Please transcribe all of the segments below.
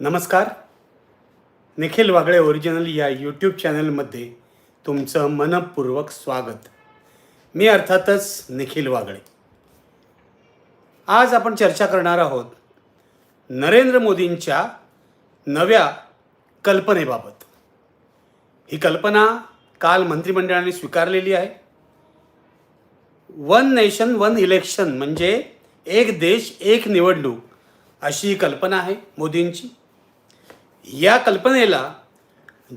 नमस्कार. निखिल वागळे ओरिजिनल या यूट्यूब चॅनलमध्ये तुमचं मनपूर्वक स्वागत. मी अर्थातच निखिल वागळे. आज आपण चर्चा करणार आहोत नरेंद्र मोदींच्या नव्या कल्पनेबाबत. ही कल्पना काल मंत्रिमंडळाने स्वीकारलेली आहे. वन नेशन वन इलेक्शन म्हणजे एक देश एक निवडणूक अशी ही कल्पना आहे मोदींची. या कल्पनेला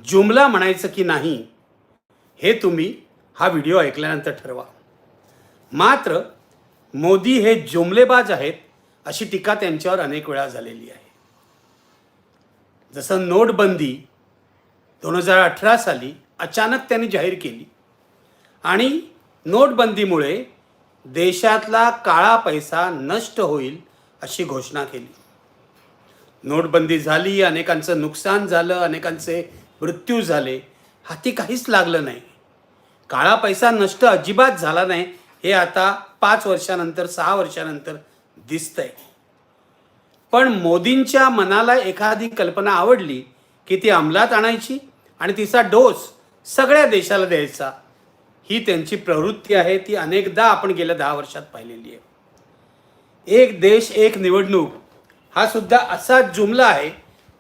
जुमला म्हणायचं की नाही हे तुम्ही हा व्हिडिओ ऐकल्यानंतर ठरवा. मात्र मोदी हे जुमलेबाज आहेत अशी टीका त्यांच्यावर अनेक वेळा झालेली आहे. जसं नोटबंदी दोन हजार अठरा साली अचानक त्यांनी जाहीर केली आणि नोटबंदीमुळे देशातला काळा पैसा नष्ट होईल अशी घोषणा केली. नोटबंदी झाली अनेकांचं नुकसान झालं अनेकांचे मृत्यू झाले. हाती काहीच लागलं नाही. काळा पैसा नष्ट अजिबात झाला नाही हे आता पाच वर्षानंतर सहा वर्षानंतर दिसतंय. पण मोदींच्या मनाला एखादी कल्पना आवडली की ती अंमलात आणायची आणि तिचा डोस सगळ्या देशाला द्यायचा. ही त्यांची प्रवृत्ती आहे ती अनेकदा आपण गेल्या दहा वर्षात पाहिलेली आहे. एक देश एक निवडणूक हा सुद्धा असा जुमला आहे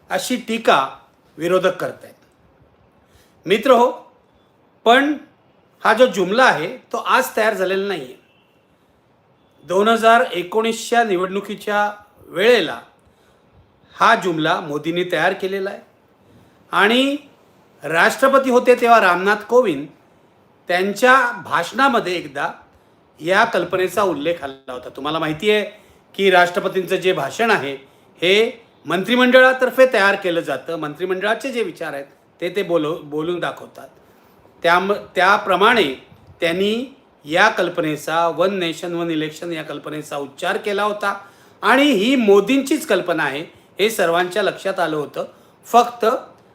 अशी टीका विरोधक करत आहेत मित्र हो पण हा जो जुमला आहे तो आज तयार झालेला नाही आहे दोन हजार एकोणीसच्या निवडणुकीच्या वेळेला हा जुमला मोदींनी तयार केलेला आहे. आणि राष्ट्रपती होते तेव्हा रामनाथ कोविंद त्यांच्या भाषणामध्ये एकदा या कल्पनेचा उल्लेख आला होता. तुम्हाला माहिती आहे की राष्ट्रपतींचं जे भाषण आहे हे मंत्रिमंडळातर्फे तयार केलं जातं. मंत्रिमंडळाचे जे विचार आहेत ते ते बोलव बोलून दाखवतात. त्याम त्याप्रमाणे त्यांनी या कल्पनेचा वन नेशन वन इलेक्शन या कल्पनेचा उच्चार केला होता. आणि ही मोदींचीच कल्पना आहे हे सर्वांच्या लक्षात आलं होतं. फक्त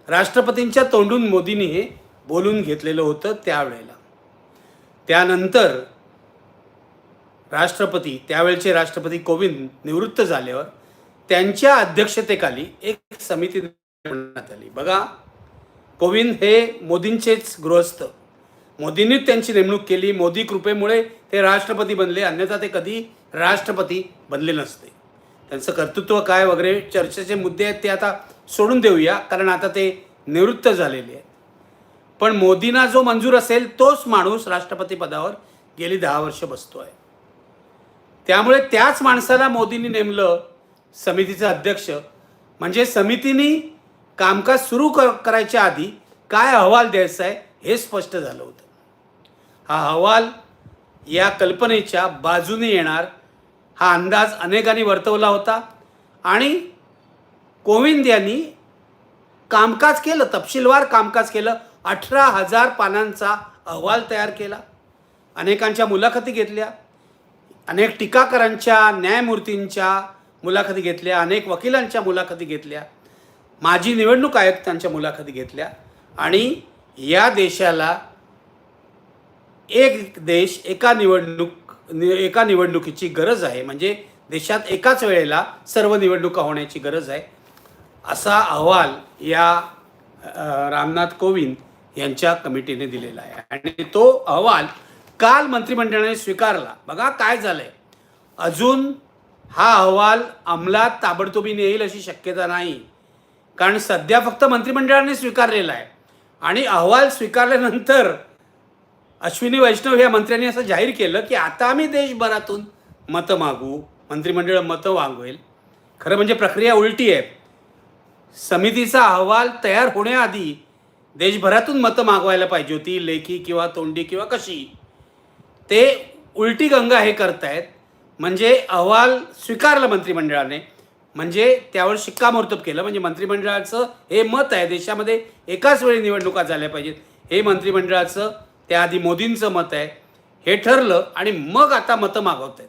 राष्ट्रपतींच्या तोंडून मोदींनी हे बोलून घेतलेलं होतं त्यावेळेला. त्यानंतर राष्ट्रपती त्यावेळचे राष्ट्रपती कोविंद निवृत्त झाल्यावर त्यांच्या अध्यक्षतेखाली एक समिती नेमण्यात आली. बघा कोविंद हे मोदींचेच गृहस्थ. मोदींनीच त्यांची नेमणूक केली. मोदी कृपेमुळे ते राष्ट्रपती बनले अन्यथा ते कधी राष्ट्रपती बनले नसते. त्यांचं कर्तृत्व काय वगैरे चर्चेचे मुद्दे आहेत ते आता सोडून देऊया कारण आता ते निवृत्त झालेले आहेत. पण मोदींना जो मंजूर असेल तोच माणूस राष्ट्रपती पदावर गेली दहा वर्ष बसतो आहे त्यामुळे त्याच माणसाला मोदींनी नेमलं समितीचं अध्यक्ष. म्हणजे समितीने कामकाज सुरू कर करायच्या आधी काय अहवाल द्यायचा आहे हे स्पष्ट झालं होतं. हा अहवाल या कल्पनेच्या बाजूने येणार हा अंदाज अनेकांनी वर्तवला होता. आणि कोविंद यांनी कामकाज केलं तपशीलवार कामकाज केलं अठरा हजार पानांचा अहवाल तयार केला. अनेकांच्या मुलाखती घेतल्या. अनेक टीकाकारांच्या न्यायमूर्तींच्या मुलाखती घेतल्या अनेक वकिलांच्या मुलाखती घेतल्या माजी निवडणूक आयुक्तांच्या मुलाखती घेतल्या आणि या देशाला एक देश एका निवडणूक एका निवडणुकीची गरज आहे. म्हणजे देशात एकाच वेळेला सर्व निवडणुका होण्याची गरज आहे. असा अहवाल या रामनाथ कोविंद यांच्या कमिटीने दिलेला आहे. आणि तो अहवाल काल मंत्रिमंडळाने स्वीकारला. बघा काय झालंय. अजून हा अहवाल अंमलात ताबडतोबीने येईल अशी शक्यता नाही. कारण सध्या फक्त मंत्रिमंडळाने स्वीकारलेला आहे. आणि अहवाल स्वीकारल्यानंतर अश्विनी वैष्णव या मंत्र्यांनी असं जाहीर केलं की आता आम्ही देशभरातून मतं मागू. मंत्रिमंडळ मतं मागवेल. खरं म्हणजे प्रक्रिया उलटी आहे. समितीचा अहवाल तयार होण्याआधी देशभरातून मतं मागवायला पाहिजे होती. लेखी किंवा तोंडी किंवा कशी. ते उलटी गंगा हे करतायत. म्हणजे अहवाल स्वीकारला मंत्रिमंडळाने. म्हणजे त्यावर शिक्कामोर्तब केलं. म्हणजे मंत्रिमंडळाचं हे मत आहे. देशामध्ये एकाच वेळी निवडणुका झाल्या पाहिजेत. हे मंत्रिमंडळाचं त्याआधी मोदींचं मत आहे. हे ठरलं आणि मग आता मतं मागवत आहेत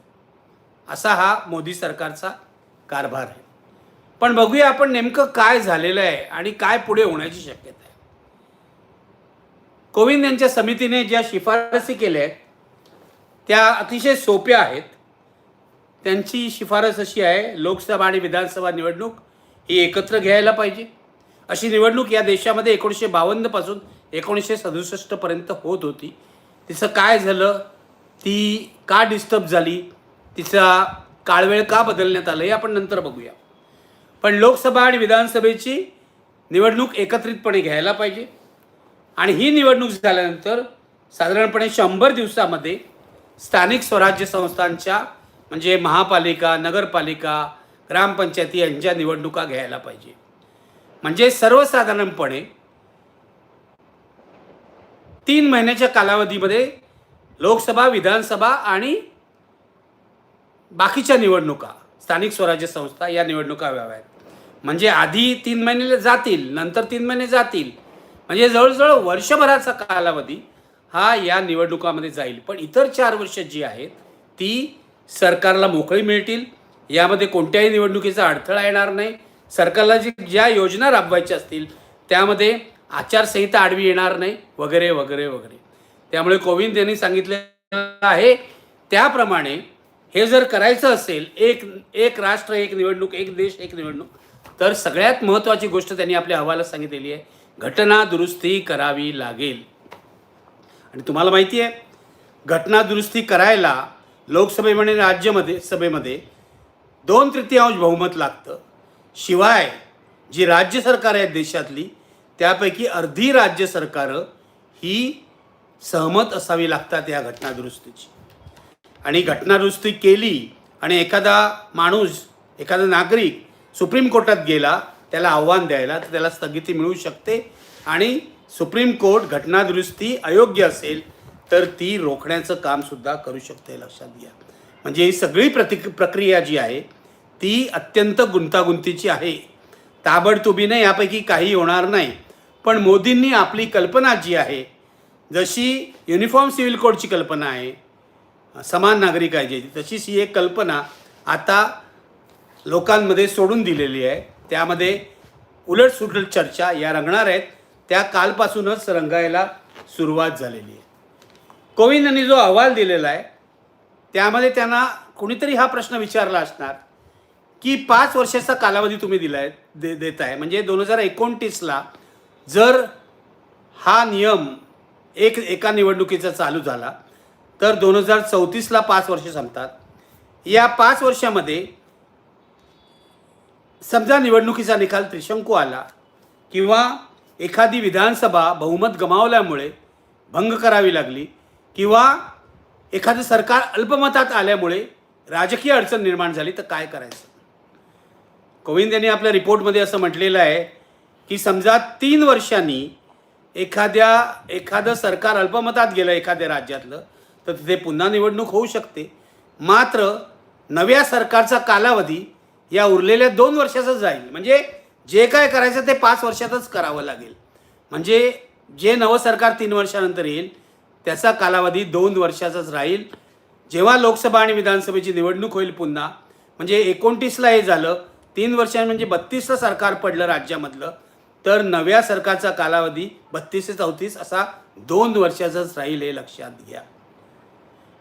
असा हा मोदी सरकारचा कारभार आहे. पण बघूया आपण नेमकं काय झालेलं आहे आणि काय पुढे होण्याची शक्यता आहे. कोविंद यांच्या समितीने ज्या शिफारसी केल्या आहेत त्या अतिशय सोप्या आहेत. त्यांची शिफारस अशी आहे लोकसभा आणि विधानसभा निवडणूक ही एकत्र घ्यायला पाहिजे. अशी निवडणूक या देशामध्ये एकोणीसशे बावन्नपासून एकोणीसशे सदुसष्टपर्यंत होत होती. तिचं काय झालं? ती का डिस्टर्ब झाली? तिचा काळवेळ का बदलण्यात आलं? हे आपण नंतर बघूया. पण लोकसभा आणि विधानसभेची निवडणूक एकत्रितपणे घ्यायला पाहिजे. आणि ही निवडणूक झाल्यानंतर साधारणपणे शंभर दिवसामध्ये स्थानिक स्वराज्य संस्थांच्या म्हणजे महापालिका नगरपालिका ग्रामपंचायती यांच्या निवडणुका घ्यायला पाहिजे. म्हणजे सर्वसाधारणपणे तीन महिन्याच्या कालावधीमध्ये लोकसभा विधानसभा आणि बाकीच्या निवडणुका स्थानिक स्वराज्य संस्था या निवडणुका व्हाव्यात म्हणजे आधी तीन महिने जातील नंतर तीन महिने जातील. म्हणजे जवळजवळ वर्षभराचा कालावधी हा या निवडणुकामध्ये जाईल. पण इतर चार वर्ष जी आहेत ती सरकारला मोकळी मिळतील. यामध्ये कोणत्याही निवडणुकीचा अडथळा येणार नाही. सरकारला जी ज्या योजना राबवायच्या असतील त्यामध्ये आचारसंहिता आडवी येणार नाही. वगैरे वगैरे वगैरे. त्यामुळे कोविंद यांनी सांगितलेलं आहे. त्याप्रमाणे हे जर करायचं असेल एक एक राष्ट्र एक निवडणूक एक देश एक निवडणूक तर सगळ्यात महत्त्वाची गोष्ट त्यांनी आपल्या अहवालात सांगितलेली आहे. घटना दुरुस्ती करावी लागेल. आणि तुम्हाला माहिती आहे घटना दुरुस्ती करायला लोकसभेमध्ये राज्यमध्ये सभेमध्ये दोन तृतीयांश बहुमत लागतं. शिवाय जी राज्य सरकार आहेत देशातली त्यापैकी अर्धी राज्य सरकारं ही सहमत असावी लागतात या घटना दुरुस्तीची. आणि घटना दुरुस्ती केली आणि एखादा माणूस एखादा नागरिक सुप्रीम कोर्टात गेला त्याला आव्हान द्यायला तर त्याला स्थगिती मिळू शकते. आणि सुप्रीम कोर्ट घटनादुरुस्ती अयोग्य असेल तर ती रोखण्याचं कामसुद्धा करू शकते लक्षात घ्या. म्हणजे ही सगळी प्रतिक प्रक्रिया जी आहे ती अत्यंत गुंतागुंतीची आहे. ताबडतोबीने यापैकी काही होणार नाही. पण मोदींनी आपली कल्पना जी आहे जशी युनिफॉर्म सिव्हिल कोडची कल्पना आहे समान नागरिक आहे तशीच ही एक कल्पना आता लोकांमध्ये सोडून दिलेली आहे. त्यामध्ये उलटसुलट चर्चा या रंगणार आहेत. त्या कालपासूनच रंगायला सुरुवात झालेली आहे. कोविंद यांनी जो अहवाल दिलेला आहे त्यामध्ये त्यांना कुणीतरी हा प्रश्न विचारला असणार की पाच वर्षाचा कालावधी तुम्ही दिला आहे दे देत आहे म्हणजे दोन हजार एकोणतीसला जर हा नियम एक एका निवडणुकीचा चालू झाला तर दोन हजार चौतीसला पाच वर्ष संपतात. या पाच वर्षामध्ये समजा निवडणुकीचा निकाल त्रिशंकू आला किंवा एखादी विधानसभा बहुमत गमावल्यामुळे भंग करावी लागली किंवा एखादं सरकार अल्पमतात आल्यामुळे राजकीय अडचण निर्माण झाली तर काय करायचं? कोविंद यांनी आपल्या रिपोर्टमध्ये असं म्हटलेलं आहे की समजा तीन वर्षांनी एखाद्या एखादं सरकार अल्पमतात गेलं एखाद्या राज्यातलं तर तिथे पुन्हा निवडणूक होऊ शकते. मात्र नव्या सरकारचा कालावधी या उरलेल्या दोन वर्षाचा जाईल. म्हणजे जे काय करायचं ते पाच वर्षातच करावं लागेल. म्हणजे जे नवं सरकार तीन वर्षानंतर येईल त्याचा कालावधी दोन वर्षाचाच राहील. जेव्हा लोकसभा आणि विधानसभेची निवडणूक होईल पुन्हा म्हणजे एकोणतीसला हे झालं तीन वर्षां म्हणजे बत्तीसचं सरकार पडलं राज्यामधलं तर नव्या सरकारचा कालावधी बत्तीस ते चौतीस असा दोन वर्षाचाच राहील हे लक्षात घ्या.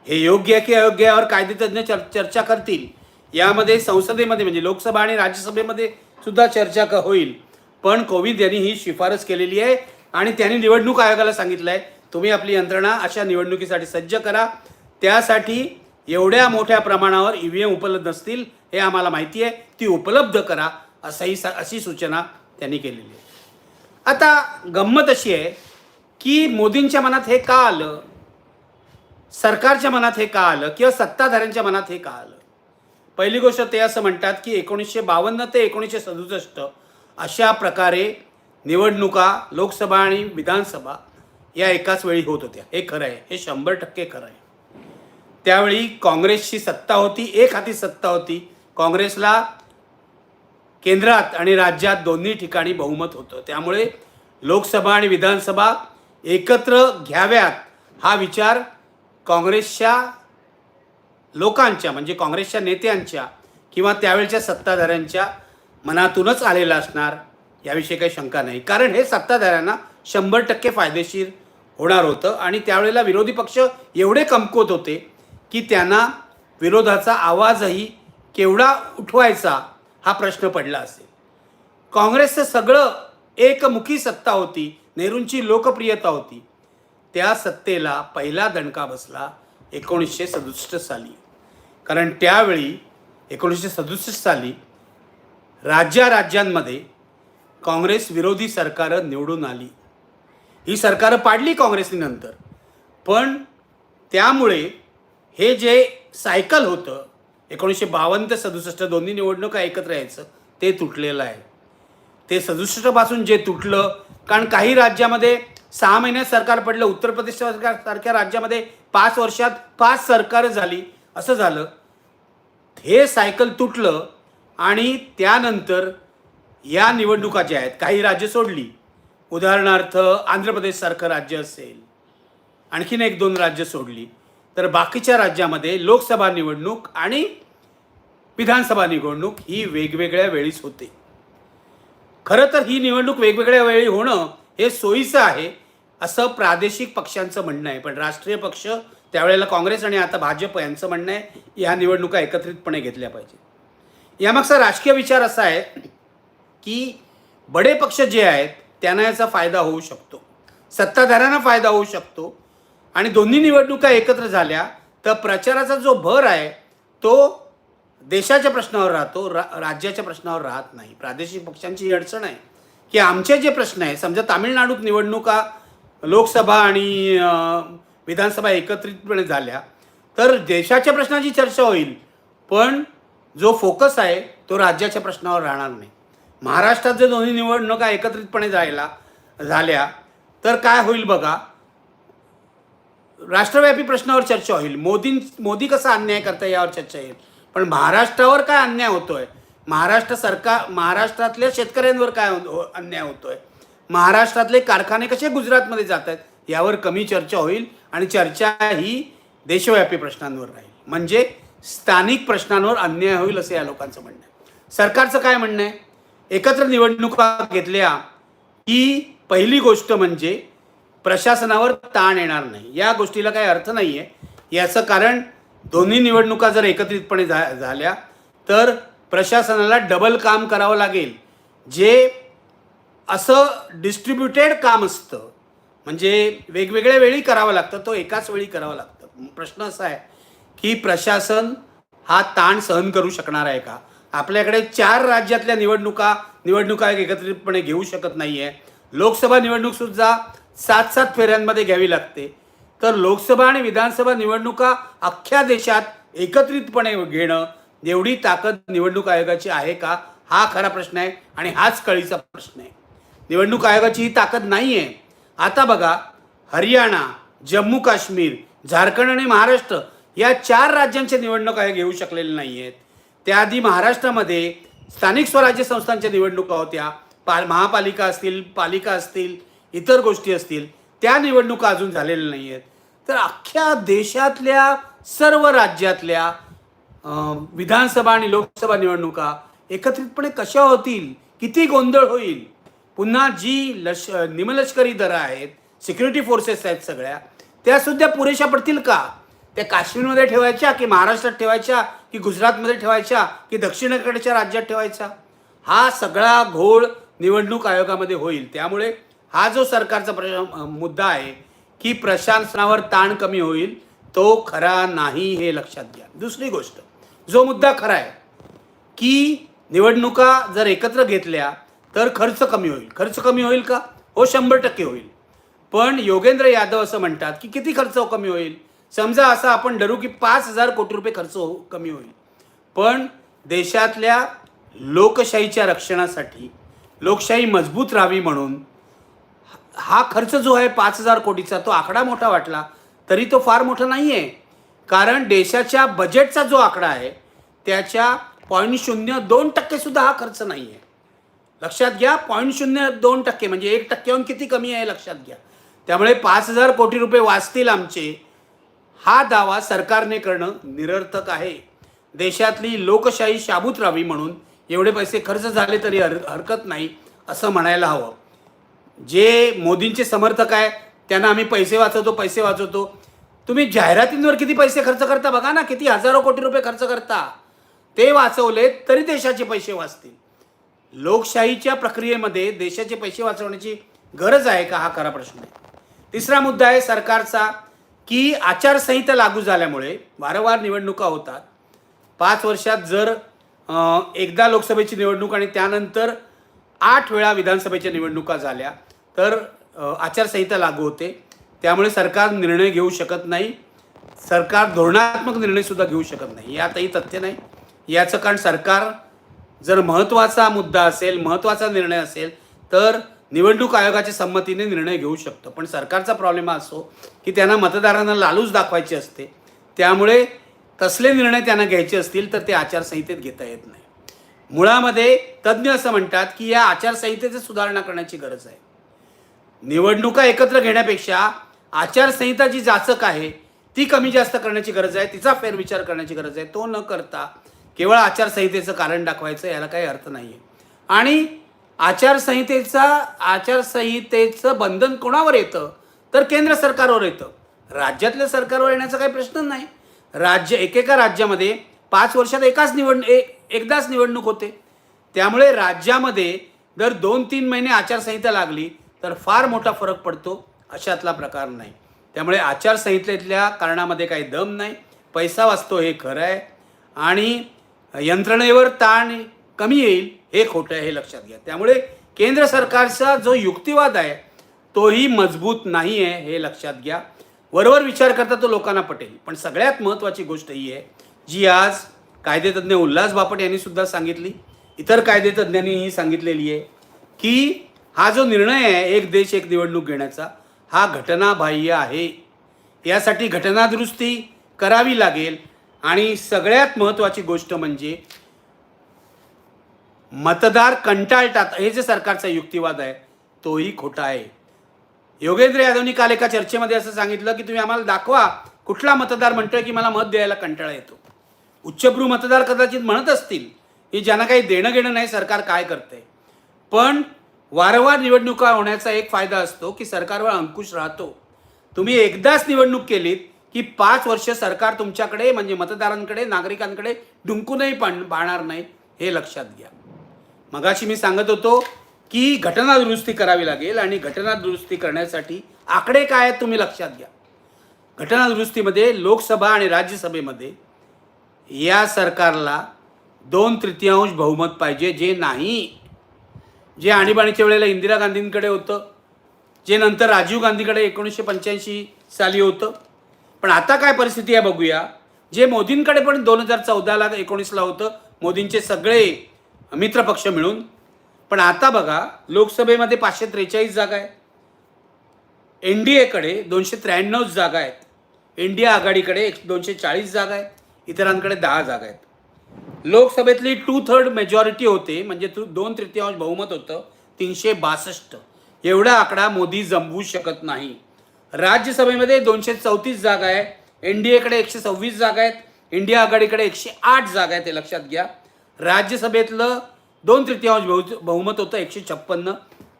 हे योग्य आहे की अयोग्य यावर कायदेतज्ञ चर्चा करतील. यामध्ये संसदेमध्ये म्हणजे लोकसभा आणि राज्यसभेमध्ये सुद्धा चर्चा का होईल. पण कोविंद यांनी ही शिफारस केलेली आहे आणि त्यांनी निवडणूक आयोगाला सांगितलं आहे तुम्ही आपली यंत्रणा अशा निवडणुकीसाठी सज्ज करा. त्यासाठी एवढ्या मोठ्या प्रमाणावर ई व्ही एम उपलब्ध नसतील हे आम्हाला माहिती आहे. ती उपलब्ध करा असंही सा अशी सूचना त्यांनी केलेली आहे. आता गंमत अशी आहे की मोदींच्या मनात हे का आलं? सरकारच्या मनात हे का आलं? किंवा सत्ताधाऱ्यांच्या मनात हे का आलं? पहिली गोष्ट ते असं म्हणतात की एकोणीसशे बावन्न ते एकोणीसशे सदुसष्ट अशा प्रकारे निवडणुका लोकसभा आणि विधानसभा या एकाच वेळी होत होत्या. हे खरं आहे. हे शंभर टक्के खरं आहे. त्यावेळी काँग्रेसची सत्ता होती एक हाती सत्ता होती. काँग्रेसला केंद्रात आणि राज्यात दोन्ही ठिकाणी बहुमत होतं. त्यामुळे लोकसभा आणि विधानसभा एकत्र घ्याव्यात हा विचार काँग्रेसच्या लोकांच्या म्हणजे काँग्रेसच्या नेत्यांच्या किंवा त्यावेळच्या सत्ताधाऱ्यांच्या मनातूनच आलेला असणार याविषयी काही शंका नाही. कारण हे सत्ताधाऱ्यांना शंभर टक्के फायदेशीर होणार होतं आणि त्यावेळेला विरोधी पक्ष एवढे कमकुवत होते की त्यांना विरोधाचा आवाजही केवढा उठवायचा हा प्रश्न पडला असेल. काँग्रेसचं सगळं एकमुखी सत्ता होती नेहरूंची लोकप्रियता होती. त्या सत्तेला पहिला दणका बसला एकोणीसशे सदुसष्ट साली. कारण त्यावेळी एकोणीसशे सदुसष्ट साली राज्या राज्यांमध्ये काँग्रेस विरोधी सरकारं निवडून आली. ही सरकारं पाडली काँग्रेसने नंतर. पण त्यामुळे हे जे सायकल होतं एकोणीसशे बावन्न ते सदुसष्ट दोन्ही निवडणुका एकत्र यायचं ते तुटलेलं आहे. ते सदुसष्टपासून जे तुटलं कारण काही राज्यामध्ये सहा महिन्यात सरकार पडलं उत्तर प्रदेश सरकार सारख्या राज्यामध्ये पाच वर्षात पाच सरकारं झाली. असं झालं. हे सायकल तुटलं आणि त्यानंतर या निवडणुका ज्या आहेत काही राज्य सोडली. उदाहरणार्थ आंध्र प्रदेशसारखं राज्य असेल आणखीन एक दोन राज्य सोडली. तर बाकीच्या राज्यामध्ये लोकसभा निवडणूक आणि विधानसभा निवडणूक ही वेगवेगळ्या वेळीच होते. खरं तर ही निवडणूक वेगवेगळ्या वेळी होणं हे सोयीचं आहे असं प्रादेशिक पक्षांचं म्हणणं आहे. पण राष्ट्रीय पक्ष त्यावेळेला काँग्रेस आणि आता भाजप यांचं म्हणणं आहे या निवडणुका एकत्रितपणे घेतल्या पाहिजे. यामागचा राजकीय विचार असा आहे की बडे पक्ष जे आहेत त्यांना याचा फायदा होऊ शकतो. सत्ताधाऱ्यांना फायदा होऊ शकतो. आणि दोन्ही निवडणुका एकत्र झाल्या तर प्रचाराचा जो भर आहे तो देशाच्या प्रश्नावर राहतो रा राज्याच्या प्रश्नावर राहत नाही. प्रादेशिक पक्षांची ही अडचण आहे की आमचे जे प्रश्न आहे समजा तामिळनाडूत निवडणुका लोकसभा आणि विधानसभा एकत्रितपणे झाल्या तर देशाच्या प्रश्नाची चर्चा होईल. पण जो फोकस आहे तो राज्याच्या प्रश्नावर राहणार नाही. महाराष्ट्रात जर दोन्ही निवडणुका एकत्रितपणे जायला झाल्या तर काय होईल बघा? राष्ट्रव्यापी प्रश्नावर चर्चा होईल. मोदी मोदी कसा अन्याय करता यावर चर्चा येईल. पण महाराष्ट्रावर काय अन्याय होतोय? महाराष्ट्र सरकार महाराष्ट्रातल्या शेतकऱ्यांवर काय अन्याय होतोय? महाराष्ट्रातले कारखाने कसे गुजरातमध्ये जात आहेत यावर कमी चर्चा होईल आणि चर्चा ही देशव्यापी प्रश्नांवर राहील. म्हणजे स्थानिक प्रश्नांवर अन्याय होईल असं या लोकांचं म्हणणं आहे. सरकारचं काय म्हणणं आहे? एकत्र निवडणुका घेतल्या की पहिली गोष्ट म्हणजे प्रशासनावर ताण येणार नाही. या गोष्टीला काही अर्थ नाही आहे याचं कारण दोन्ही निवडणुका जर एकत्रितपणे झा झाल्या तर प्रशासनाला डबल काम करावं लागेल. जे असं डिस्ट्रीब्युटेड काम असतं म्हणजे वेगवेगळ्या वेळी करावं लागतं तो एकाच वेळी करावं लागतं. प्रश्न असा आहे की प्रशासन हा ताण सहन करू शकणार आहे का? आपल्याकडे चार राज्यातल्या निवडणुका निवडणुका एकत्रितपणे घेऊ शकत नाही आहे लोकसभा निवडणूकसुद्धा सात सात फेऱ्यांमध्ये घ्यावी लागते. तर लोकसभा आणि विधानसभा निवडणुका अख्ख्या देशात एकत्रितपणे घेणं एवढी ताकद निवडणूक आयोगाची आहे का? हा खरा प्रश्न आहे आणि हाच कळीचा प्रश्न आहे. निवडणूक आयोगाची ही ताकद नाही आहे आता बघा हरियाणा जम्मू काश्मीर झारखंड आणि महाराष्ट्र या चार राज्यांच्या निवडणूक आयोग घेऊ शकलेले नाही आहेत त्याआधी महाराष्ट्रामध्ये स्थानिक स्वराज्य संस्थांच्या निवडणुका होत्या. पा महापालिका असतील पालिका असतील इतर गोष्टी असतील त्या निवडणुका अजून झालेल्या नाही आहेत तर अख्ख्या देशातल्या सर्व राज्यातल्या विधानसभा आणि लोकसभा निवडणुका एकत्रितपणे कशा होतील किती गोंधळ होईल पुन्हा जी लश निमलष्करी दरं आहेत सिक्युरिटी फोर्सेस आहेत सगळ्या त्या सुद्धा पुरेशा पडतील का? त्या काश्मीरमध्ये ठेवायच्या की महाराष्ट्रात ठेवायच्या की गुजरातमध्ये ठेवायच्या की दक्षिणेकडच्या राज्यात ठेवायच्या हा सगळा घोळ निवडणूक आयोगामध्ये होईल. त्यामुळे हा जो सरकारचा प्रश मुद्दा आहे की प्रशासनावर ताण कमी होईल तो खरा नाही हे लक्षात घ्या. दुसरी गोष्ट जो मुद्दा खरा आहे की निवडणुका जर एकत्र घेतल्या तर खर्च कमी होईल. खर्च कमी होईल का? हो शंभर टक्के होईल. पण योगेंद्र यादव असं म्हणतात की किती खर्च कमी होईल? समजा असं आपण धरू की पाच हजार कोटी रुपये खर्च हो कमी होईल. पण देशातल्या लोकशाहीच्या रक्षणासाठी लोकशाही मजबूत राहावी म्हणून हा खर्च जो आहे पाच हजार कोटीचा तो आकडा मोठा वाटला तरी तो फार मोठा नाही आहे कारण देशाच्या बजेटचा जो आकडा आहे त्याच्या पॉईंट शून्य दोन टक्केसुद्धा हा खर्च नाही आहे लक्षात घ्या पॉईंट शून्य दोन टक्के म्हणजे एक टक्क्याहून किती कमी आहे लक्षात घ्या. त्यामुळे पाच हजार कोटी रुपये वाचतील आमचे. हा दावा सरकारने करणं निरर्थक आहे. देशातली लोकशाही शाबूत राहावी म्हणून एवढे पैसे खर्च झाले तरी हर हरकत नाही असं म्हणायला हवं. जे मोदींचे समर्थक आहे त्यांना आम्ही पैसे वाचवतो पैसे वाचवतो. तुम्ही जाहिरातींवर किती पैसे खर्च करता बघा ना किती हजारो कोटी रुपये खर्च करता. ते वाचवले तरी देशाचे पैसे वाचतील. लोकशाहीच्या प्रक्रियेमध्ये देशाचे पैसे वाचवण्याची गरज आहे का हा खरा प्रश्न आहे. तिसरा मुद्दा आहे सरकारचा की आचारसंहिता लागू झाल्यामुळे वारंवार निवडणुका होतात. पाच वर्षात जर एकदा लोकसभेची निवडणूक आणि त्यानंतर आठ वेळा विधानसभेच्या निवडणुका झाल्या तर आचारसंहिता लागू होते. त्यामुळे सरकार निर्णय घेऊ शकत नाही. सरकार धोरणात्मक निर्णयसुद्धा घेऊ शकत नाही. यातही तथ्य नाही. याचं कारण सरकार जर महत्त्वाचा मुद्दा असेल महत्त्वाचा निर्णय असेल तर निवडणूक आयोगाच्या संमतीने निर्णय घेऊ शकतो. पण सरकारचा प्रॉब्लेम हा असो की त्यांना मतदारांना लालूच दाखवायची असते. त्यामुळे तसले निर्णय त्यांना घ्यायचे असतील तर ते आचारसंहितेत घेता येत नाही. मुळामध्ये तज्ज्ञ असं म्हणतात की या आचारसंहितेची सुधारणा करण्याची गरज आहे. निवडणुका एकत्र घेण्यापेक्षा आचारसंहिता जी जाचक आहे ती कमी जास्त करण्याची गरज आहे. तिचा फेरविचार करण्याची गरज आहे. तो न करता केवळ आचारसंहितेचं कारण दाखवायचं याला काही अर्थ नाही आहे आणि आचारसंहितेचा आचारसंहितेचं बंधन कोणावर येतं? तर केंद्र सरकारवर येतं. राज्यातल्या सरकारवर येण्याचा काही प्रश्न नाही. राज्य एकेका राज्यामध्ये पाच वर्षात एकाच निवड एक एकदाच निवडणूक होते. त्यामुळे राज्यामध्ये जर दोन तीन महिने आचारसंहिता लागली तर फार मोठा फरक पडतो अशातला प्रकार नाही. त्यामुळे आचारसंहितेतल्या कारणामध्ये काही दम नाही. पैसा वाचतो हे खरं आहे. आणि यंत्रणेवर ताण कमी येईल हे खोटं आहे हे लक्षात घ्या. त्यामुळे केंद्र सरकारचा जो युक्तिवाद आहे तोही मजबूत नाही आहे हे लक्षात घ्या. वरवर विचार करता तो लोकांना पटेल पण सगळ्यात महत्त्वाची गोष्ट ही आहे जी आज कायदेतज्ञ उल्हास बापट यांनी सुद्धा सांगितली इतर कायदेतज्ञांनीही सांगितलेली आहे की हा जो निर्णय आहे एक देश एक निवडणूक घेण्याचा हा घटनाबाह्य आहे. यासाठी घटनादुरुस्ती करावी लागेल आणि सगळ्यात महत्त्वाची गोष्ट म्हणजे मतदार कंटाळतात. हे जे सरकारचा युक्तिवाद आहे तोही खोटा आहे. योगेंद्र यादवनी काल एका चर्चेमध्ये असं सांगितलं की तुम्ही आम्हाला दाखवा कुठला मतदार म्हणतोय की मला मत द्यायला कंटाळा येतो. उच्चभ्रू मतदार कदाचित म्हणत असतील की ज्यांना काही देणं घेणं नाही सरकार काय करते पण वारंवार निवडणुका होण्याचा एक फायदा असतो की सरकारवर अंकुश राहतो. तुम्ही एकदाच निवडणूक केलीत की पाच वर्ष सरकार तुमच्याकडे म्हणजे मतदारांकडे नागरिकांकडे डुंकूनही पण पाहणार नाही हे लक्षात घ्या. मगाशी मी सांगत होतो की घटना दुरुस्ती करावी लागेल आणि घटना दुरुस्ती करण्यासाठी आकडे काय आहेत तुम्ही लक्षात घ्या. घटना दुरुस्तीमध्ये लोकसभा आणि राज्यसभेमध्ये या सरकारला दोन तृतीयांश बहुमत पाहिजे जे नाही. जे आणीबाणीच्या वेळेला इंदिरा गांधींकडे होतं जे नंतर राजीव गांधीकडे एकोणीसशे पंच्याऐंशी साली होतं. पण आता काय परिस्थिती आहे बघूया. जे मोदींकडे पण दोन हजार चौदाला एकोणीसला होतं मोदींचे सगळे मित्रपक्ष मिळून. पण आता बघा लोकसभेमध्ये पाचशे त्रेचाळीस जागा आहेत. एन डी एकडे दोनशे त्र्याण्णव जागा आहेत. इंडिया आघाडीकडे एक दोनशे चाळीस जागा आहेत. इतरांकडे दहा जागा आहेत. लोकसभेतली टू थर्ड मेजॉरिटी होते म्हणजे तू दोन तृतीयांश बहुमत होतं तीनशे बासष्ट. एवढा आकडा मोदी जमवू शकत नाही. राज्यसभेमध्ये दोनशे चौतीस जागा आहे एन डी एकडे एकशे सव्वीस जागा आहेत. इंडिया आघाडीकडे एकशे आठ जागा आहेत हे लक्षात घ्या. राज्यसभेतलं दोन तृतीयांश बहु बहुमत होतं एकशे छप्पन्न.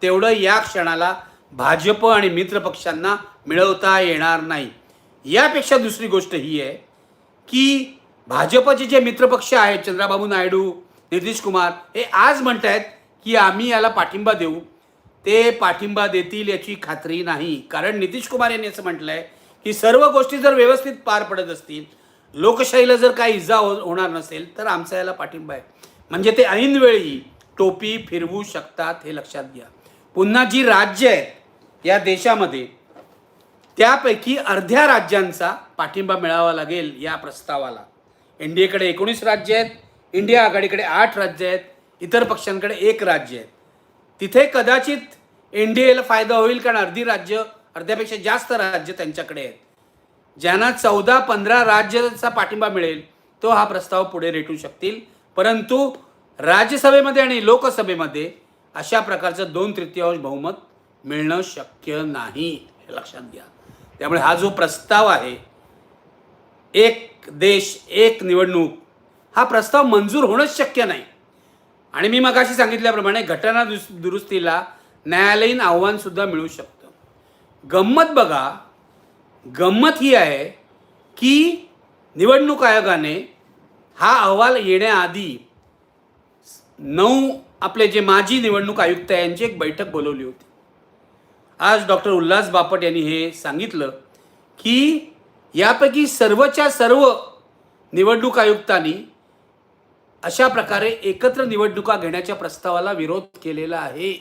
तेवढं या क्षणाला भाजप आणि मित्र पक्षांना मिळवता येणार नाही. यापेक्षा दुसरी गोष्ट ही आहे की भाजपचे जे मित्रपक्ष आहेत चंद्राबाबू नायडू नितीश कुमार हे आज म्हणत आहेत की आम्ही याला पाठिंबा देऊ. ते पाठिंबा देतील याची खात्री नाही. कारण नितीश कुमार यांनी असं म्हटलं आहे की सर्व गोष्टी जर व्यवस्थित पार पडत असतील लोकशाहीला जर काही इजा हो होणार नसेल तर आमचा याला पाठिंबा आहे. म्हणजे ते ऐनवेळी टोपी फिरवू शकतात हे लक्षात घ्या. पुन्हा जी राज्य आहेत या देशामध्ये त्यापैकी अर्ध्या राज्यांचा पाठिंबा मिळावा लागेल या प्रस्तावाला. एन डी एकडे एकोणीस राज्य आहेत इंडिया आघाडीकडे आठ राज्य आहेत इतर पक्षांकडे एक राज्य आहे. तिथे कदाचित एन डी एला फायदा होईल कारण अर्धी राज्य अर्ध्यापेक्षा जास्त राज्य त्यांच्याकडे आहेत. ज्यांना चौदा पंधरा राज्याचा पाठिंबा मिळेल तो हा प्रस्ताव पुढे रेटू शकतील. परंतु राज्यसभेमध्ये आणि लोकसभेमध्ये अशा प्रकारचं दोन तृतीयांश बहुमत मिळणं शक्य नाही हे लक्षात घ्या. त्यामुळे हा जो प्रस्ताव आहे एक देश एक निवडणूक हा प्रस्ताव मंजूर होणंच शक्य नाही. आणि मी मगाशी सांगितल्याप्रमाणे घटना दुस दुरुस्तीला न्यायालयीन आव्हानसुद्धा मिळू शकतं. गंमत बघा. गंमत ही आहे की निवडणूक आयोगाने हा अहवाल येण्याआधी नऊ आपले जे माजी निवडणूक आयुक्त आहे यांची एक बैठक बोलवली होती. आज डॉक्टर उल्हास बापट यांनी हे सांगितलं की यापैकी सर्वच्या सर्व निवडणूक आयुक्तांनी अशा प्रकारे एकत्र निवडणुका घेण्याच्या प्रस्तावाला विरोध केलेला आहे.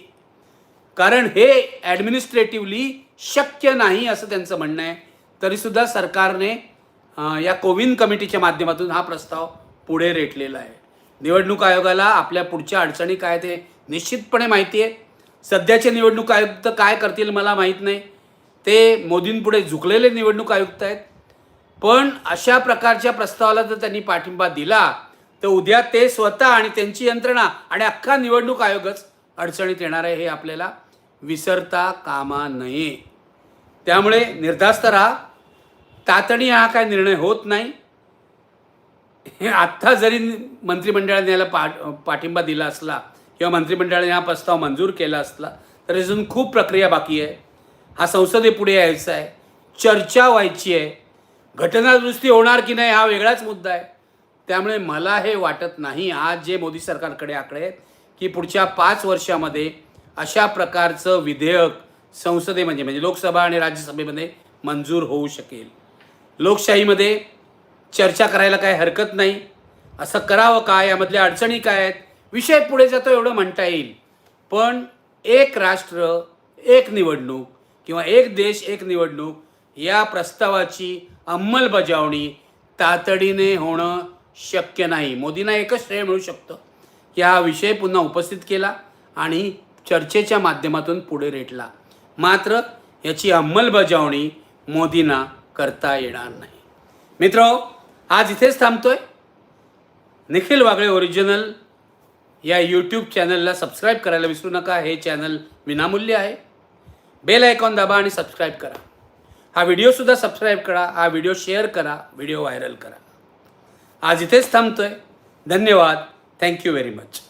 कारण हे ॲडमिनिस्ट्रेटिव्हली शक्य नाही असं त्यांचं म्हणणं आहे. तरीसुद्धा सरकारने या कोविन कमिटीच्या माध्यमातून हा प्रस्ताव पुढे रेटलेला आहे. निवडणूक आयोगाला आपल्या पुढच्या अडचणी काय ते निश्चितपणे माहिती आहे. सध्याचे निवडणूक आयुक्त काय करतील मला माहीत नाही. ते मोदींपुढे झुकलेले निवडणूक आयुक्त आहेत. पण अशा प्रकारच्या प्रस्तावाला जर त्यांनी पाठिंबा दिला तर उद्या ते स्वतः आणि त्यांची यंत्रणा आणि अख्खा निवडणूक आयोगच अडचणीत येणार आहे हे आपल्याला विसरता कामा नये. त्यामुळे निर्धास्त राहा. तातडी हा काय निर्णय होत नाही. हे आत्ता जरी मंत्रिमंडळाने याला पाठ पाठिंबा दिला असला किंवा मंत्रिमंडळाने हा प्रस्ताव मंजूर केला असला तर अजून खूप प्रक्रिया बाकी आहे. हा संसदे पुढे यायचा आहे. चर्चा व्हायची आहे. घटनादुरुस्ती होणार की नाही हा वेगळाच मुद्दा आहे. त्यामुळे मला हे वाटत नाही आज जे मोदी सरकारकडे आकडे आहेत की पुढच्या पाच वर्षामध्ये अशा प्रकारचं विधेयक संसदेमध्ये म्हणजे लोकसभा आणि राज्यसभेमध्ये मंजूर होऊ शकेल. लोकशाहीमध्ये चर्चा करायला काय हरकत नाही. असं करावं काय यामधल्या अडचणी काय आहेत? विषय पुढे जातो एवढं म्हणता येईल. पण एक राष्ट्र एक निवडणूक किंवा एक देश एक निवडणूक या प्रस्तावाची अंमलबजावणी तातडीने होणं शक्य नाही. मोदींना एकच श्रेय मिळू शकतं. की हा विषय पुन्हा उपस्थित केला आणि चर्चेच्या माध्यमातून पुढे रेटला. मात्र याची अंमलबजावणी मोदींना करता येणार नाही. मित्र आज इथेच थांबतोय. निखिल वागळे ओरिजिनल या यूट्यूब चॅनलला सबस्क्राईब करायला विसरू नका. हे चॅनल विनामूल्य आहे. बेल आयकॉन दाबा आणि सबस्क्राईब करा. हा व्हिडिओसुद्धा सबस्क्राईब करा. हा व्हिडिओ शेअर करा. व्हिडिओ व्हायरल करा. आज इथेच थांबतोय. धन्यवाद. Thank you very much